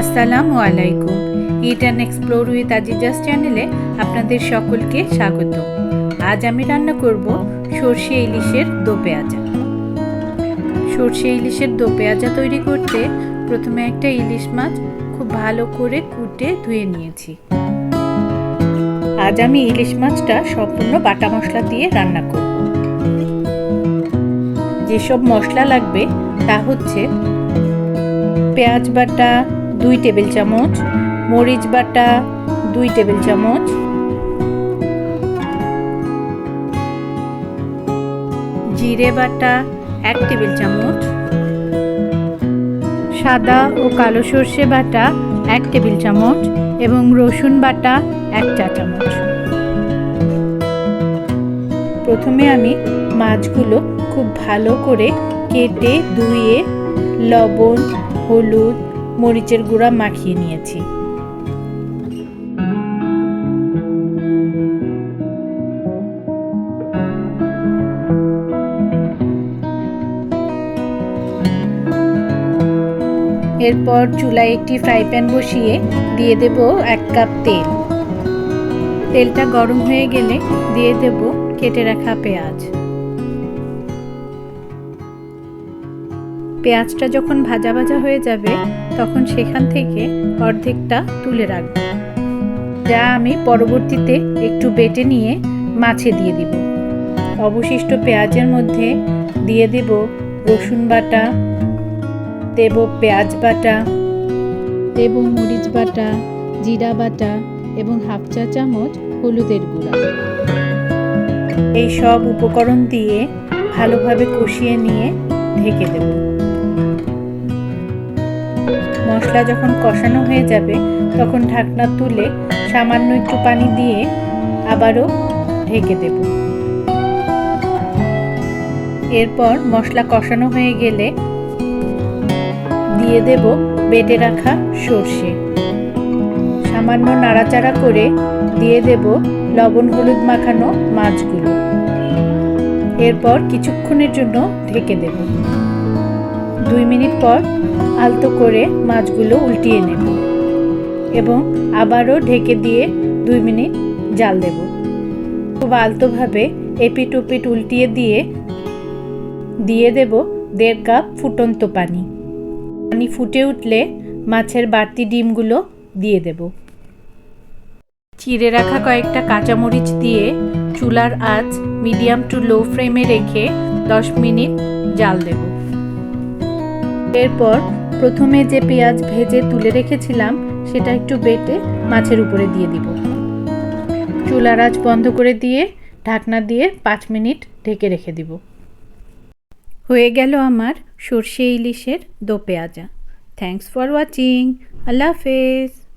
আসসালামু আলাইকুম। Eat and explore with Aziza's চ্যানেলে আপনাদের সকলকে স্বাগত। আজ আমি রান্না করব সর্ষে ইলিশের দো পেঁয়াজা সর্ষে ইলিশের দো পেঁয়াজা তৈরি করতে প্রথমে একটা ইলিশ মাছ খুব ভালো করে কুটে ধুয়ে নিয়েছি। আজ আমি ইলিশ মাছটা সম্পূর্ণ বাটা মশলা দিয়ে রান্না করব। যেসব মশলা লাগবে তা হচ্ছে পেঁয়াজ বাটা দুই টেবিল চামচ, মরিচ বাটা দুই টেবিল চামচ। জিরে বাটা এক টেবিল চামচ। সাদা ও কালো সর্ষে বাটা এক টেবিল চামচ এবং রসুন বাটা এক চা চামচ। প্রথমে আমি মাছগুলো খুব ভালো করে কেটে ধুয়ে লবণ, হলুদ মরিচের গুঁড়া মাখিয়ে নিয়েছি। এরপর চুলায় একটি ফ্রাই প্যান বসিয়ে দিয়ে দেব এক কাপ তেল। তেলটা গরম হয়ে গেলে দিয়ে দেব কেটে রাখা পেঁয়াজ। পেঁয়াজটা যখন ভাজা ভাজা হয়ে যাবে, তখন সেখান থেকে অর্ধেকটা তুলে রাখব। যা আমি পরবর্তীতে একটু বেটে নিয়ে মাছে দিয়ে দিব। অবশিষ্ট পেঁয়াজের মধ্যে দিয়ে দেব রসুন বাটা, দেব পেঁয়াজ বাটা, দেব মরিচ বাটা, জিরা বাটা এবং হাফ চা চামচ হলুদের গুঁড়া। এই সব উপকরণ দিয়ে ভালোভাবে কষিয়ে নিয়ে ঢেকে দেব। মশলা যখন কষানো হয়ে যাবে, তখন ঢাকনা তুলে সামান্য একটু পানি দিয়ে আবারও ঢেকে দেব। এরপর মশলা কষানো হয়ে গেলে দিয়ে দেব বেটে রাখা সর্ষে। সামান্য নাড়াচাড়া করে দিয়ে দেব লবণ হলুদ মাখানো মাছগুলো। এরপর কিছুক্ষণের জন্য ঢেকে দেব। দুই মিনিট পর আলতো করে মাছগুলো উল্টিয়ে নেব এবং আবারও ঢেকে দিয়ে দুই মিনিট জাল দেব। খুব আলতোভাবে এপিট ওপিট উল্টিয়ে দিয়ে দিয়ে দেব দেড় কাপ ফুটন্ত পানি। পানি ফুটে উঠলে মাছের বাড়তি ডিমগুলো দিয়ে দেব। চিড়ে রাখা কয়েকটা কাঁচামরিচ দিয়ে চুলার আঁচ মিডিয়াম টু লো ফ্লেমে রেখে দশ মিনিট জাল দেব। এরপর প্রথমে যে পেঁয়াজ ভেজে তুলে রেখেছিলাম, সেটা একটু বেটে মাছের উপরে দিয়ে দিব। চুলার আঁচ বন্ধ করে দিয়ে ঢাকনা দিয়ে পাঁচ মিনিট ঢেকে রেখে দিব। হয়ে গেল আমার সর্ষে ইলিশের দো পেঁয়াজা। থ্যাংকস ফর ওয়াচিং আল্লাহ হাফেজ।